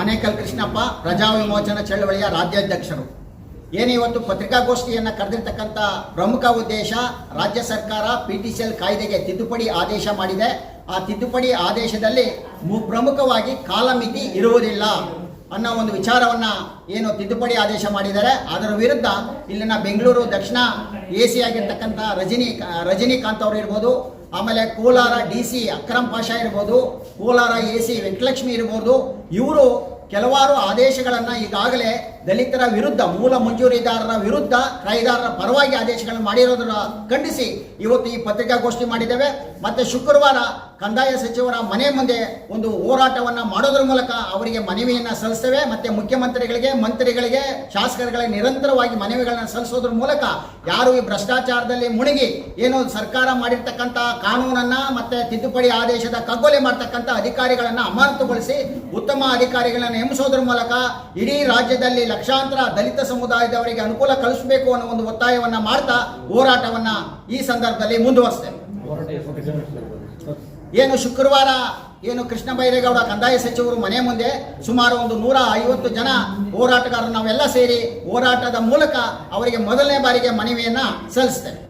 ಆನೇಕಲ್ ಕೃಷ್ಣಪ್ಪ ಪ್ರಜಾ ವಿಮೋಚನಾ ಚಳವಳಿಯ ರಾಜ್ಯಾಧ್ಯಕ್ಷರು. ಏನು ಇವತ್ತು ಪತ್ರಿಕಾಗೋಷ್ಠಿಯನ್ನು ಕರೆದಿರ್ತಕ್ಕಂಥ ಪ್ರಮುಖ ಉದ್ದೇಶ ರಾಜ್ಯ ಸರ್ಕಾರ ಪಿ ಟಿ ಸಿ ಎಲ್ ಕಾಯ್ದೆಗೆ ತಿದ್ದುಪಡಿ ಆದೇಶ ಮಾಡಿದೆ. ಆ ತಿದ್ದುಪಡಿ ಆದೇಶದಲ್ಲಿ ಪ್ರಮುಖವಾಗಿ ಕಾಲಮಿತಿ ಇರುವುದಿಲ್ಲ ಅನ್ನೋ ಒಂದು ವಿಚಾರವನ್ನ ಏನು ತಿದ್ದುಪಡಿ ಆದೇಶ ಮಾಡಿದ್ದಾರೆ. ಅದರ ವಿರುದ್ಧ ಇಲ್ಲಿನ ಬೆಂಗಳೂರು ದಕ್ಷಿಣ ಎ ಸಿ ಆಗಿರ್ತಕ್ಕಂಥ ರಜನಿ, ರಜನಿಕಾಂತ್ ಅವರು ಇರ್ಬೋದು ಆಮೇಲೆ ಕೋಲಾರ ಡಿ ಸಿ ಅಕ್ರಮ್ ಪಾಷ ಇರ್ಬೋದು, ಕೋಲಾರ ಎ ಸಿ ವೆಂಕಟಲಕ್ಷ್ಮಿ ಇರ್ಬೋದು, ಇವರು ಕೆಲವಾರು ಆದೇಶಗಳನ್ನು ಈಗಾಗಲೇ ದಲಿತರ ವಿರುದ್ಧ, ಮೂಲ ಮಂಜೂರಿದಾರರ ವಿರುದ್ಧ ಕಾಯ್ದಾರರ ಪರವಾಗಿ ಆದೇಶಗಳನ್ನು ಮಾಡಿರೋದನ್ನು ಖಂಡಿಸಿ ಇವತ್ತು ಈ ಪತ್ರಿಕಾಗೋಷ್ಠಿ ಮಾಡಿದ್ದೇವೆ. ಮತ್ತೆ ಶುಕ್ರವಾರ ಕಂದಾಯ ಸಚಿವರ ಮನೆ ಮುಂದೆ ಒಂದು ಹೋರಾಟವನ್ನು ಮಾಡೋದ್ರ ಮೂಲಕ ಅವರಿಗೆ ಮನವಿಯನ್ನು ಸಲ್ಲಿಸ್ತೇವೆ. ಮತ್ತೆ ಮುಖ್ಯಮಂತ್ರಿಗಳಿಗೆ, ಮಂತ್ರಿಗಳಿಗೆ ಶಾಸಕರುಗಳಿಗೆ ನಿರಂತರವಾಗಿ ಮನವಿಗಳನ್ನು ಸಲ್ಲಿಸೋದ್ರ ಮೂಲಕ ಯಾರು ಈ ಭ್ರಷ್ಟಾಚಾರದಲ್ಲಿ ಮುಣುಗಿ ಏನು ಸರ್ಕಾರ ಮಾಡಿರ್ತಕ್ಕಂಥ ಕಾನೂನನ್ನ ಮತ್ತೆ ತಿದ್ದುಪಡಿ ಆದೇಶದ ಕಗ್ಗೊಲೆ ಮಾಡ್ತಕ್ಕಂಥ ಅಧಿಕಾರಿಗಳನ್ನ ಅಮಾನತುಗೊಳಿಸಿ ಉತ್ತಮ ಅಧಿಕಾರಿಗಳನ್ನು ನೇಮಿಸೋದ್ರ ಮೂಲಕ ಇಡೀ ರಾಜ್ಯದಲ್ಲಿ ಲಕ್ಷಾಂತರ ದಲಿತ ಸಮುದಾಯದವರಿಗೆ ಅನುಕೂಲ ಕಲಿಸಬೇಕು ಅನ್ನೋ ಒಂದು ಒತ್ತಾಯವನ್ನ ಮಾಡ್ತಾ ಹೋರಾಟವನ್ನ ಈ ಸಂದರ್ಭದಲ್ಲಿ ಮುಂದುವರಿಸ್ತೇವೆ. ಏನು ಶುಕ್ರವಾರ, ಏನು ಕೃಷ್ಣ ಬೈರೇಗೌಡ, ಕಂದಾಯ ಸಚಿವರು ಮನೆ ಮುಂದೆ ಸುಮಾರು ಒಂದು ನೂರ ಐವತ್ತು ಜನ ಹೋರಾಟಗಾರರು ನಾವೆಲ್ಲ ಸೇರಿ ಹೋರಾಟದ ಮೂಲಕ ಅವರಿಗೆ ಮೊದಲನೇ ಬಾರಿಗೆ ಮನವಿಯನ್ನ ಸಲ್ಲಿಸ್ತೇವೆ.